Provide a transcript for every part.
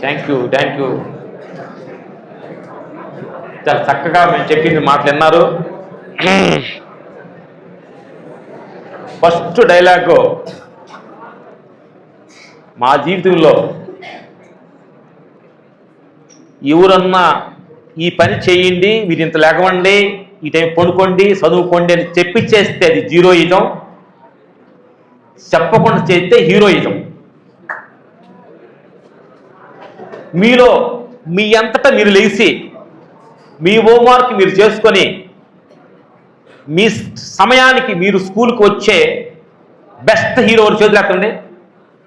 Thank you thank you చాలా చక్కగా మేము చెప్పింది మాటలు విన్నారు. ఫస్ట్ డైలాగ్ మా జీవితంలో ఎవరన్నా ఈ పని చేయండి మీరు ఇంత లేకవండి ఈ టైం పండుకోండి చదువుకోండి అని చెప్పి చేస్తే అది జీరోయిజం చెప్పకుండా చేస్తే హీరోయిజం మీలో మీ అంతటా మీరు లేచి మీ హోంవర్క్ మీరు చేసుకొని మీ సమయానికి మీరు స్కూల్కి వచ్చే బెస్ట్ హీరో చేతులు ఎత్తండి?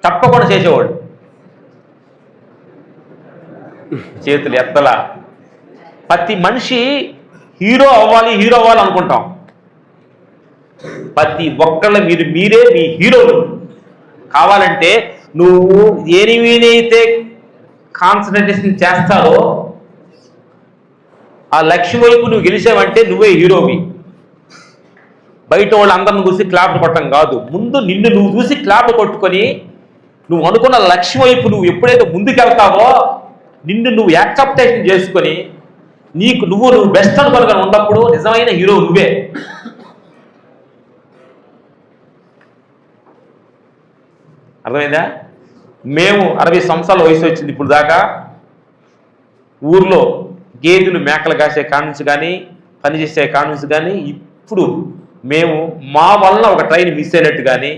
తప్పకుండా చేసేవాడు. చేతులు ఎత్తలా. ప్రతి మనిషి హీరో అవ్వాలి హీరో అవ్వాలి అనుకుంటాం. ప్రతి ఒక్కళ్ళ మీరు మీరే మీ హీరోలు. కావాలంటే నువ్వు ఏనివైతే కాన్సన్ట్రేషన్ చేస్తారో ఆ లక్ష్యం వైపు నువ్వు గెలిచావంటే నువ్వే హీరోవి బయట వాళ్ళు అందరిని చూసి క్లాప్లు కొట్టడం కాదు. ముందు నిన్ను నువ్వు చూసి క్లాప్లు కొట్టుకొని నువ్వు అనుకున్న లక్ష్యం వైపు నువ్వు ఎప్పుడైతే ముందుకెళ్తావో నిన్ను నువ్వు యాక్సెప్టేషన్ చేసుకొని నీకు నువ్వు నువ్వు బెస్ట్ అనుకోగా ఉన్నప్పుడు నిజమైన హీరో నువ్వే. అర్థమైందా? మేము అరవై సంవత్సరాల వయసు వచ్చింది ఇప్పుడు దాకా. ఊర్లో గేదెలు మేకలు కాసే కానుంచి కానీ పనిచేసే కానుంచి కానీ ఇప్పుడు మేము మా వల్ల ఒక ట్రైన్ మిస్ అయినట్టు కానీ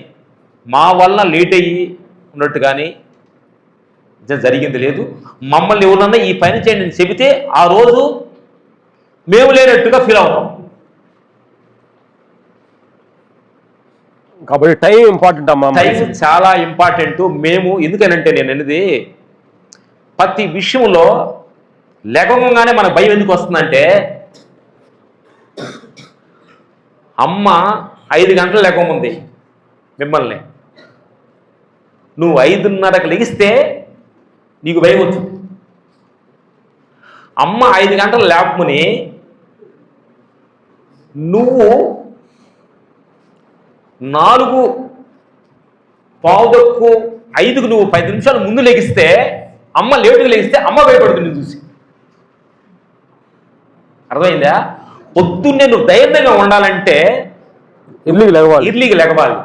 మా వల్ల లేట్ అయ్యి ఉన్నట్టు కానీ జరిగింది లేదు. మమ్మల్ని ఎవరన్నా ఈ పని చేయండి చెబితే ఆ రోజు మేము లేనట్టుగా ఫీల్ అవుతాం. కాబట్టి టైం ఇంపార్టెంట్ అమ్మా టైం చాలా ఇంపార్టెంట్. మేము ఎందుకనంటే నేను అనేది ప్రతి విషయంలో లేకంగానే మన భయం ఎందుకు వస్తుందంటే అమ్మ ఐదు గంటలు లేకముంది మిమ్మల్ని. నువ్వు ఐదున్నరకు లెగిస్తే నీకు భయం వచ్చింది అమ్మ ఐదు గంటలు లేపమని నువ్వు నాలుగు పావుదక్కు ఐదుకు నువ్వు పది నిమిషాలు ముందు లెగిస్తే అమ్మ లేటుగా లెగిస్తే అమ్మ భయపడుతుంది చూసి. అర్థమైందా? పొద్దున్నే నువ్వు ధైర్యంగా ఉండాలంటే ఇల్లుకి లేవాలి. ఇర్లీకి లెగవాలి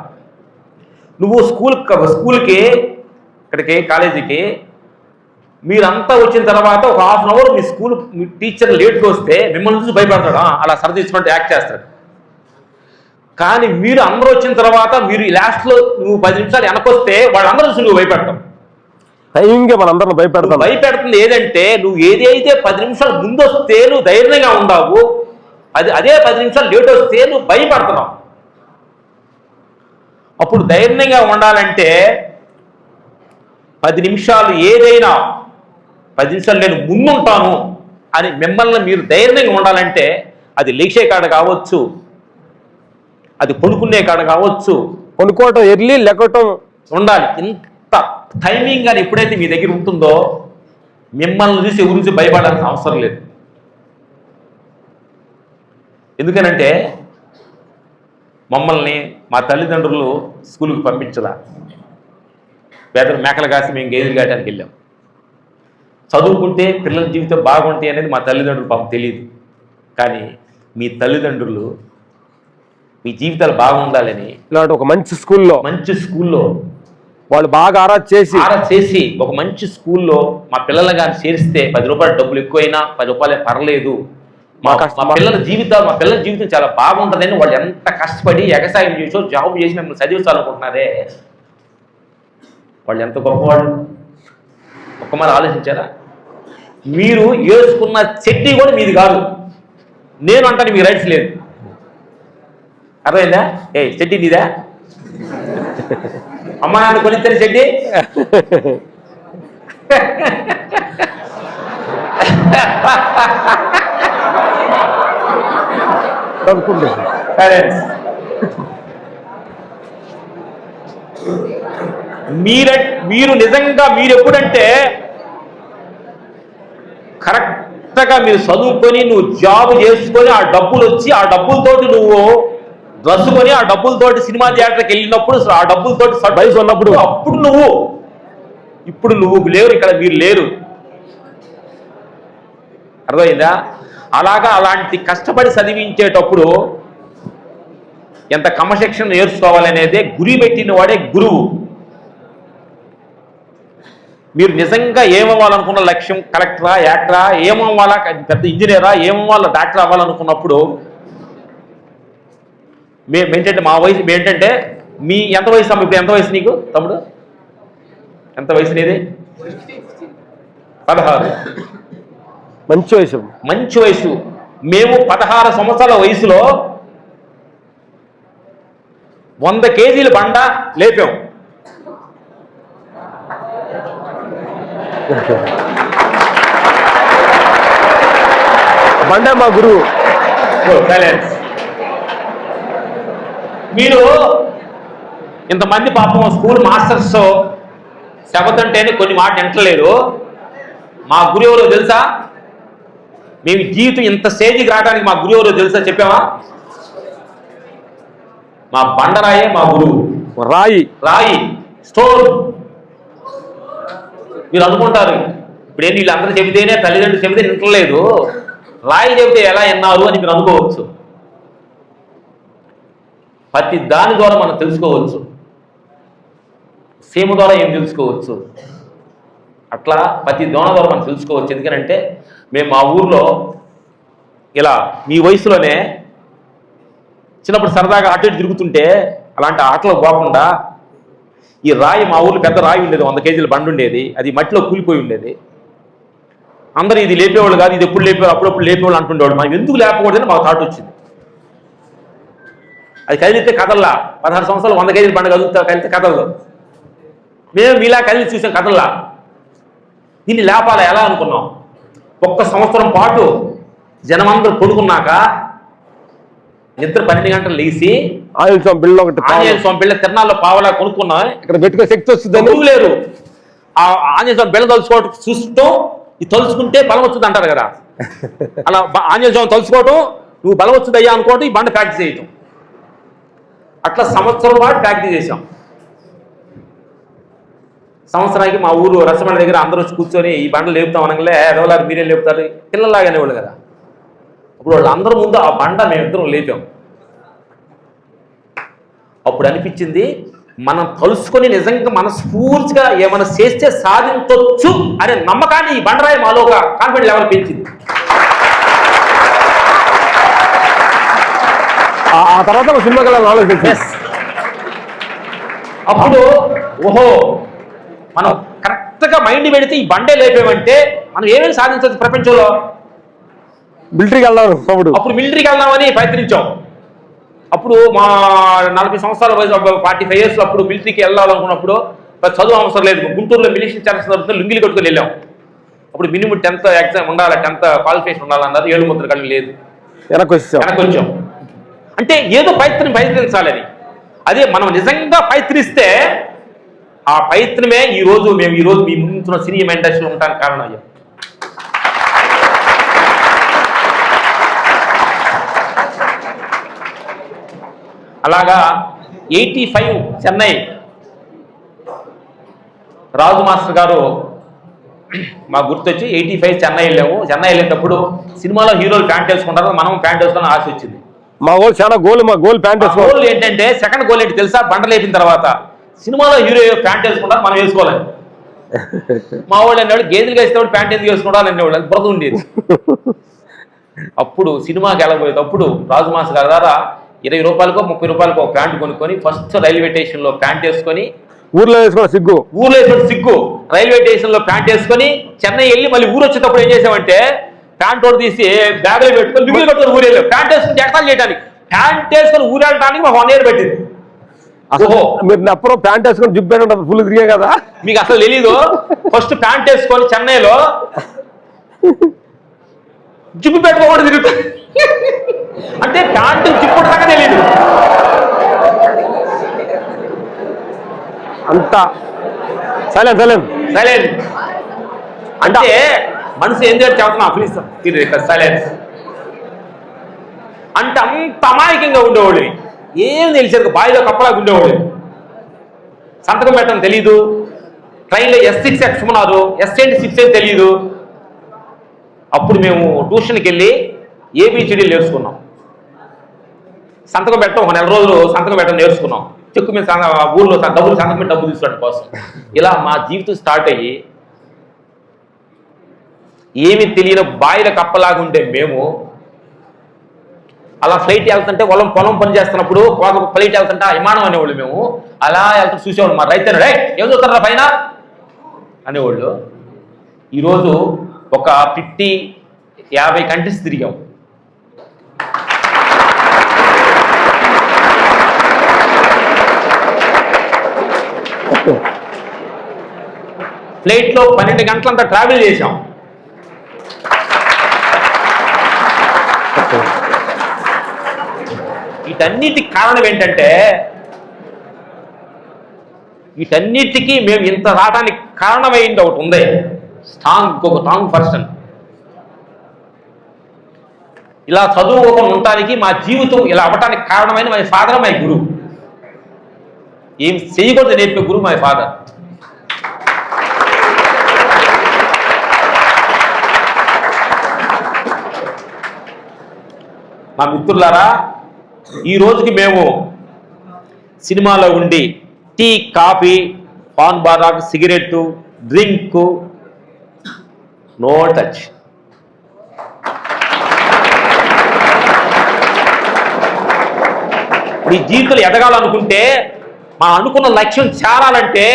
నువ్వు స్కూల్ స్కూల్కి ఇక్కడికి కాలేజీకి మీరంతా వచ్చిన తర్వాత ఒక హాఫ్ అన్ అవర్ మీ స్కూల్ మీ టీచర్ లేట్గా వస్తే మిమ్మల్ని చూసి భయపడతాడు. "ఆ, అలా సర్ది ఇచ్చినట్టు యాక్ట్ చేస్తాడు. కానీ మీరు అందరూ వచ్చిన తర్వాత మీరు లాస్ట్లో నువ్వు పది నిమిషాలు వెనకొస్తే వాళ్ళందరూ చూసి నువ్వు భయపెడతావు. టైంకి మనందరం భయపెడతాం భయపెడుతుంది ఏదంటే నువ్వు ఏదైతే పది నిమిషాలు ముందు వస్తే నువ్వు ధైర్యంగా ఉండవు అది అదే పది నిమిషాలు లేట్ వస్తే నువ్వు భయపడుతున్నావు. అప్పుడు ధైర్యంగా ఉండాలంటే పది నిమిషాలు ఏదైనా పది నిమిషాలు నేను ముందుంటాను అని మిమ్మల్ని మీరు ధైర్యంగా ఉండాలంటే అది లేచే కాడ కావచ్చు. అది పడుకునే కాడ కావచ్చు. కొనుక్కోవటం ఎర్లీ లెక్కటం ఉండాలి ఇంత టైమింగ్ అని ఎప్పుడైతే మీ దగ్గర ఉంటుందో మిమ్మల్ని చూసి ఎవరి నుంచి భయపడాల్సిన అవసరం లేదు. ఎందుకనంటే మమ్మల్ని మా తల్లిదండ్రులు స్కూల్కి పంపించలా. పేదలు మేకలు కాసి మేము గేదెలు కాయడానికి వెళ్ళాం. చదువుకుంటే పిల్లల జీవితం బాగుంటాయి అనేది మా తల్లిదండ్రులు పాపం తెలియదు కానీ మీ తల్లిదండ్రులు మీ జీవితాలు బాగుండాలని ఇలాంటి ఒక మంచి స్కూల్లో మంచి స్కూల్లో వాళ్ళు బాగా ఆరా చేసి ఆరా చేసి ఒక మంచి స్కూల్లో మా పిల్లల్ని కానీ చేరిస్తే పది రూపాయలు డబ్బులు ఎక్కువైనా పది రూపాయలే పర్లేదు. మా మా పిల్లల జీవితాలు మా పిల్లల జీవితం చాలా బాగుంటుందని వాళ్ళు ఎంత కష్టపడి ఎగసాయం చేసో జాబ్ చేసి మిమ్మల్ని చదివించాలనుకుంటున్నారే? వాళ్ళు ఎంత గొప్పవాళ్ళు? ఒక్క మరి ఆలోచించారా? మీరు వేసుకున్న చెట్టి కూడా మీది కాదు. నేను అంటాను మీకు రైట్స్ లేదు. అర్థమైందా? ఏ చెట్టి నీదా? అమ్మ నాన్న కొనిచ్చారు చెట్టి? మీర మీరు నిజంగా మీరు ఎప్పుడంటే కరెక్ట్గా మీరు చదువుకొని నువ్వు జాబ్ చేసుకొని ఆ డబ్బులు వచ్చి ఆ డబ్బులతోటి నువ్వు డ్రెస్ కొని ఆ డబ్బులతోటి సినిమా థియేటర్కి వెళ్ళినప్పుడు ఆ డబ్బులతోటి బైక్ కొన్నప్పుడు. అప్పుడు నువ్వు ఇప్పుడు నువ్వు లేరు ఇక్కడ మీరు లేరు. అర్థమైందా? అలాగా అలాంటి కష్టపడి చదివించేటప్పుడు ఎంత క్రమశిక్షణ నేర్చుకోవాలనేదే గురి పెట్టిన వాడే గురువు. మీరు నిజంగా ఏమవ్వాలనుకున్న లక్ష్యం కలెక్టరా యాక్టరా ఏమవ్వాలా పెద్ద ఇంజనీరా ఏమవ్వాలా డాక్టర్ అవ్వాలనుకున్నప్పుడు మేము ఏంటంటే మా వయసు ఏంటంటే మీ ఎంత వయసు అమ్మ ఇప్పుడు ఎంత వయసు నీకు తమ్ముడు? ఎంత వయసు నీది? పదహారు. మంచి వయసు. మంచి వయసు. మేము పదహారు సంవత్సరాల వయసులో వంద కేజీల బండ లేపాం. బండే మా గురువు. సైలెన్స్ మీరు ఇంతమంది పాపం స్కూల్ మాస్టర్స్ శబదంటేనే కొన్ని మాట వింటలేరు మా గురు ఎవరో తెలుసా? మేము జీవితం ఇంత స్టేజ్కి రావడానికి మా గురువు ఎవరో తెలుసా చెప్పావా? మా బండరాయే మా గురువు. రాయి. రాయి. స్టోన్. మీరు అనుకుంటారు. ఇప్పుడు ఏంటి వీళ్ళందరూ చెబితేనే తల్లిదండ్రులు చెబితే వింటలేదు. రాయి చెబితే ఎలా విన్నారు అని మీరు అనుకోవచ్చు. ప్రతి దాని ద్వారా మనం తెలుసుకోవచ్చు. సీమ ద్వారా ఏం తెలుసుకోవచ్చు? అట్లా ప్రతి దోణ ద్వారా మనం తెలుసుకోవచ్చు. ఎందుకంటే మేము మా ఊర్లో ఇలా మీ వయసులోనే చిన్నప్పుడు సరదాగా అటు ఇటు తిరుగుతుంటే అలాంటి ఆటలు పోకుండా ఈ రాయి మా ఊర్లో పెద్ద రాయి ఉండేది వంద కేజీల బండి ఉండేది అది మట్టిలో కూలిపోయి ఉండేది. అందరూ ఇది లేపేవాళ్ళు కాదు ఇది ఎప్పుడు లేపేవాళ్ళు అప్పుడప్పుడు లేపేవాళ్ళు అంటుండేవాళ్ళు. మనం ఎందుకు లేపకూడదని మాకు థాట్ వచ్చింది. అది కదిలితే కదల్లా. పదహారు సంవత్సరాలు వంద కేజీల బండి కదులుతా కలిస్తే కదలదు. మేము మీలా కదిలి చూసాం కదల్లా. దీన్ని లేపాలా ఎలా అనుకున్నాం? ఒక్క సంవత్సరం పాటు జనమందరూ కొడుకున్నాక నిద్ర పన్నెండు గంటలు లేచి ఆయిల్ స్వామి బిల్లు ఒకటి ఆంజనేయ స్వామి బిళ్ళ తిరణాల్లో పావలా కొనుక్కున్నాం ఇక్కడ పెట్టుకునే శక్తి వస్తుందని గురువు లేరు. ఆ ఆంజనేయ స్వామి బిళ్ళ తలుచుకోవటం చూస్తూ ఇది తలుచుకుంటే బలం వచ్చింది అంటారు కదా. అలా ఆంజనేయ స్వామి తలుచుకోవటం నువ్వు బలం వచ్చింది అయ్యా అనుకోవటం ఈ బండ ప్రాక్టీస్ చేయటం అట్లా సంవత్సరం పాటు ప్రాక్టీస్ చేసాం సంవత్సరానికి మా ఊరు రసమండ దగ్గర అందరూ వచ్చి కూర్చొని ఈ బండలు లేపుతాం అనగలే ఎవరు మీరే లేపుతారు. పిల్లలాగానే వాళ్ళు కదా. అప్పుడు వాళ్ళు అందరి ముందు ఆ బండ మేమిద్దరం లేపాం. అప్పుడు అనిపించింది మనం కలుసుకొని నిజంగా మనస్ఫూర్తిగా ఏమైనా చేస్తే సాధించవచ్చు అనే నమ్మకాన్ని ఈ బండరాయి మాలో ఒక కాన్ఫిడెంట్ లెవెల్ పెంచింది. ఆ- తర్వాత సినిమాకి ఆలోచించి Yes. అప్పుడు ఓహో మనం కరెక్ట్గా మైండ్ పెడితే ఈ బండే లేపేమంటే మనం ఏమేమి సాధించవచ్చు ప్రపంచంలో? మిలిటరీకి వెళ్దాం తమ్ముడు అప్పుడు మిలిటరీకి వెళ్దామని ప్రయత్నించాం. అప్పుడు మా నలభై సంవత్సరాల వయసు ఫార్టీ ఫైవ్ ఇయర్స్ అప్పుడు మిలిటరీకి వెళ్ళాలనుకున్నప్పుడు చదువు అవసరం లేదు. గుంటూరులో మిలిటరీ ఛాన్స్ జరుగుతుంది లుంగిలు కట్టుకొని వెళ్ళాం. అప్పుడు మినిమం టెన్త్ ఎగ్జామ్ ఉండాలి టెన్త్ క్వాలిఫికేషన్ ఉండాలన్నారు. ఏడు ముద్ర కళ్ళు లేదు. వెనక్కి వచ్చాం వెనక్కి వచ్చాం. అంటే ఏదో ప్రయత్నం ప్రయత్నించాలని అదే. మనం నిజంగా ప్రయత్నిస్తే ఆ ప్రయత్నమే ఈ రోజు మేము ఈ రోజు మీ ముందున్న సినిమా ఇండస్ట్రీలో ఉండడానికి కారణం అయ్యాం. అలాగా eighty five Chennai. Raju master గారు మా గుర్తొచ్చి ఎయిటీ ఫైవ్ చెన్నై వెళ్ళాము. చెన్నై వెళ్ళేటప్పుడు సినిమాలో హీరోలు ప్యాంట్ వేసుకుంటారు మనం ప్యాంట్ వేసుకోవాలని ఆశ వచ్చింది. మా గోల్ చాలా గోల్ మా గోల్ ప్యాంట్ గోల్ ఏంటంటే సెకండ్ గోల్ ఏంటి తెలుసా? బండ లేపిన తర్వాత. సినిమాలో హీరో ప్యాంట్ వేసుకుంటారు మనం వేసుకోవాలని మా వాళ్ళు అనేవాడు గేదెలు వేసేవాడు ప్యాంట్ ఎందుకు వేసుకోవడాలి అనేవాడు అది బురద ఉండేది. అప్పుడు సినిమాకి వెళ్ళబోయేటప్పుడు రాజు మాస్ గారి ద్వారా ఇరవై రూపాయలకో ముప్పై రూపాయలకో ప్యాంట్ కొనుక్కొని ఫస్ట్ రైల్వే స్టేషన్లో ప్యాంట్ వేసుకొని ఊర్లో వేసుకోవడం సిగ్గు. ఊర్లో వేసుకొని సిగ్గు. రైల్వే స్టేషన్లో ప్యాంట్ వేసుకొని చెన్నై వెళ్ళి మళ్ళీ ఊరు వచ్చేటప్పుడు ఏం చేసామంటే ప్యాంట్ ఒకటి తీసి బ్యాగ్లో పెట్టుకొని లుంగిలు కట్టుకొని ఊరు వెళ్ళాం ప్యాంట్ వేసుకుని ఎక్సాలు చేయడానికి ప్యాంట్ వేసుకొని ఊరు వెళ్ళడానికి మాకు వన్ ఇయర్ పెట్టింది. ఓహో మీరు నెప్పరో ప్యాంట్ వేసుకొని జిప్ ఉంటుంది ఫుల్ తిరిగే కదా? మీకు అసలు తెలీదు. ఫస్ట్ ప్యాంట్ వేసుకొని చెన్నైలో జిప్పు పెట్టుకోకుండా తిరుగుతుంది అంటే ప్యాంటు జిప్పు దాకా తెలీదు. అంతా. Silent silent. సైలెన్స్ అంటే మనసు ఏం చేసి చెబుతున్నా ప్లీజ్ సైలెన్స్ అంటే అంత అమాయకంగా ఉండేవాడు ఏం తెలిసేది? బాయిలో కప్పలాగా ఉండేవాడు సంతకం పెట్టడం తెలీదు. ట్రైన్లో ఎస్ సిక్స్ ఎక్కమన్నారు ఎస్ ఏంటి సిక్స్ అని తెలియదు అప్పుడు మేము ట్యూషన్కి వెళ్ళి ఏబిసిడీలు నేర్చుకున్నాం. సంతకం పెట్టడం ఒక నెల రోజులు సంతకం పెట్టడం నేర్చుకున్నాం. చెక్కు మీద ఊళ్ళో డబ్బులు సంతకం మీద డబ్బులు తీసుకోవడం కోసం. ఇలా మా జీవితం స్టార్ట్ అయ్యి ఏమి తెలియని బాయిల కప్పలాగా ఉండే మేము. అలా ఫ్లైట్ వెళ్తుంటే పొలం పొలం పని చేస్తున్నప్పుడు ఒక ఫ్లైట్ వెళ్తుంటే విమానం అనేవాళ్ళు మేము. అలా వెళ్తూ చూసేవాళ్ళు మా రైతు రే ఏం చూస్తారా పైన? అనేవాళ్ళు. ఈరోజు ఒక ఫిఫ్టీ యాభై కంట్రీస్ తిరిగాం. ఫ్లైట్లో పన్నెండు గంటలంతా ట్రావెల్ చేశాం. వీటన్నిటికి కారణం ఏంటంటే వీటన్నిటికీ మేము ఇంత రావడానికి కారణమైంది ఒకటి ఉంది. స్ట్రాంగ్ ఒక స్ట్రాంగ్ పర్సన్ ఇలా చదువుకోకుండా ఉండటానికి మా జీవితం ఇలా అవ్వటానికి కారణమైన మై ఫాదర్ మై గురువు. ఏం చేయకూడదు నేర్పే గురువు మై ఫాదర్. మా మిత్రులారా ఈ రోజుకి మేము సినిమాలో ఉండి టీ కాఫీ పాన్ బారాక్ సిగరెట్ డ్రింక్ నో టచ్. ఈ జీవితంలో ఎదగాలనుకుంటే మనం అనుకున్న లక్ష్యం చేరాలంటే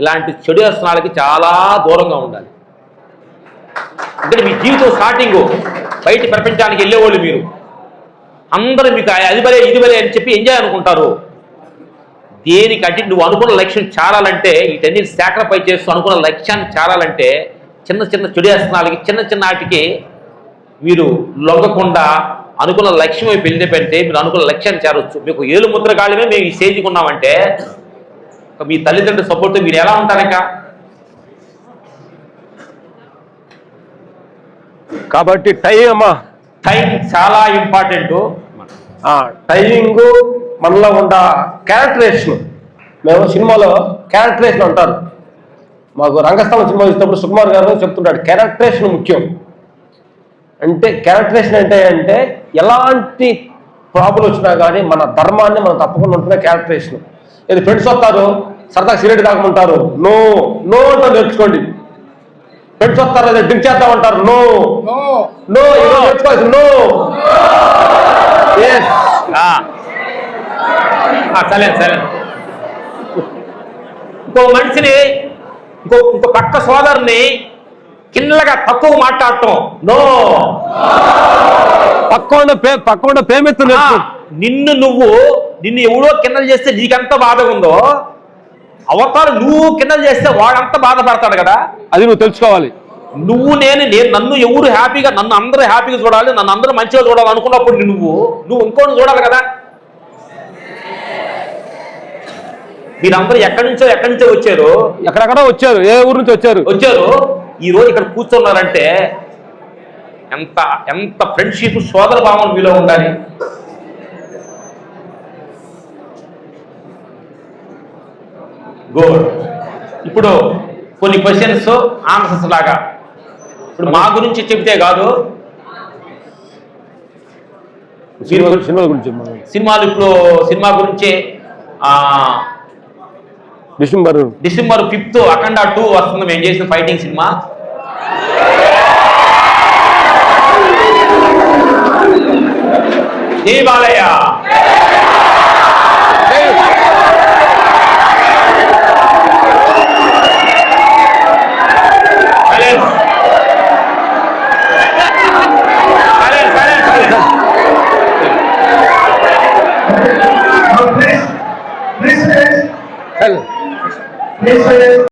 ఇలాంటి చెడు వ్యసనాలకి చాలా దూరంగా ఉండాలి. అంటే మీ జీవితం స్టార్టింగ్ బయట ప్రపంచానికి వెళ్ళేవాళ్ళు మీరు. అందరూ మీకు అది బలే ఇది భలే అని చెప్పి ఎంజాయ్ అనుకుంటారు. దేనికంటే నువ్వు అనుకున్న లక్ష్యం చాలాలంటే వీటన్నిటిని సాక్రిఫై చేస్తూ అనుకున్న లక్ష్యాన్ని చాలాలంటే చిన్న చిన్న చెడు చిన్న చిన్న వాటికి మీరు లొంగకుండా అనుకున్న లక్ష్యం వైపు వెళ్ళిపోతే మీరు అనుకున్న లక్ష్యాన్ని చేరవచ్చు మీకు ఏలు ముద్ర కాలమే మేము ఈ స్టేజ్కి ఉన్నామంటే మీ తల్లిదండ్రుల సపోర్ట్ మీరు ఎలా ఉంటారక కాబట్టి టైం అమ్మా. టైం చాలా ఇంపార్టెంట్. టైమింగ్ మనలో ఉన్న క్యారెక్టరేషన్ మేము సినిమాలో క్యారెక్టరేషన్ అంటారు. మాకు రంగస్థలం సినిమా చూసినప్పుడు సుకుమార్ గారు చెప్తుంటాడు క్యారెక్టరేషన్ ముఖ్యం. అంటే క్యారెక్టరేషన్ అంటే అంటే ఎలాంటి ప్రాబ్లం వచ్చినా కానీ మన ధర్మాన్ని మనం తప్పకుండా ఉంటున్న క్యారెక్టరేషన్ ఇది ఫ్రెండ్స్ వస్తారు సరదా సిగరెట్ తాగమంటారు. నో నో అంటే నేర్చుకోండి. ఫ్రెండ్స్ వస్తారు అదే డ్రింక్ చేద్దామంటారు? నో. నో. నేర్చుకోవాలి నో. సరే సరే. ఇంకో మనిషిని ఇంకో ఇంకో పక్క సోదరుని కిన్నగా తక్కువ మాట్లాడటం. నో. పక్కన పే పక్కన పేమెత్తు నిన్ను నువ్వు నిన్ను ఎవడో కిన్నలు చేస్తే నీకెంత బాధగా ఉందో అవతారు నువ్వు కిన్నలు చేస్తే వాడంత బాధపడతాడు కదా. అది నువ్వు తెలుసుకోవాలి. నువ్వు నేను నేను నన్ను ఎవరు హ్యాపీగా నన్ను అందరూ హ్యాపీగా చూడాలి నన్ను అందరూ మంచిగా చూడాలి అనుకున్నప్పుడు నువ్వు నువ్వు ఇంకోటి చూడాలి కదా. మీరందరూ ఎక్కడి నుంచో ఎక్కడి నుంచో వచ్చారు? ఎక్కడెక్కడ వచ్చారు ఏ ఊరు నుంచి వచ్చారు? వచ్చారు. ఈ రోజు ఇక్కడ కూర్చున్నారంటే ఎంత ఎంత ఫ్రెండ్షిప్ సోదర భావం మీలో ఉండాలి. గుడ్ ఇప్పుడు కొన్ని క్వశ్చన్స్ ఆన్సర్స్ లాగా. ఇప్పుడు మా గురించి చెబితే కాదు. సినిమా సినిమాల గురించి. సినిమాలు ఇప్పుడు సినిమా గురించి December December fifth Akhanda two వస్తుంది. మేము చేసిన ఫైటింగ్ సినిమా. జై బాలయ్య.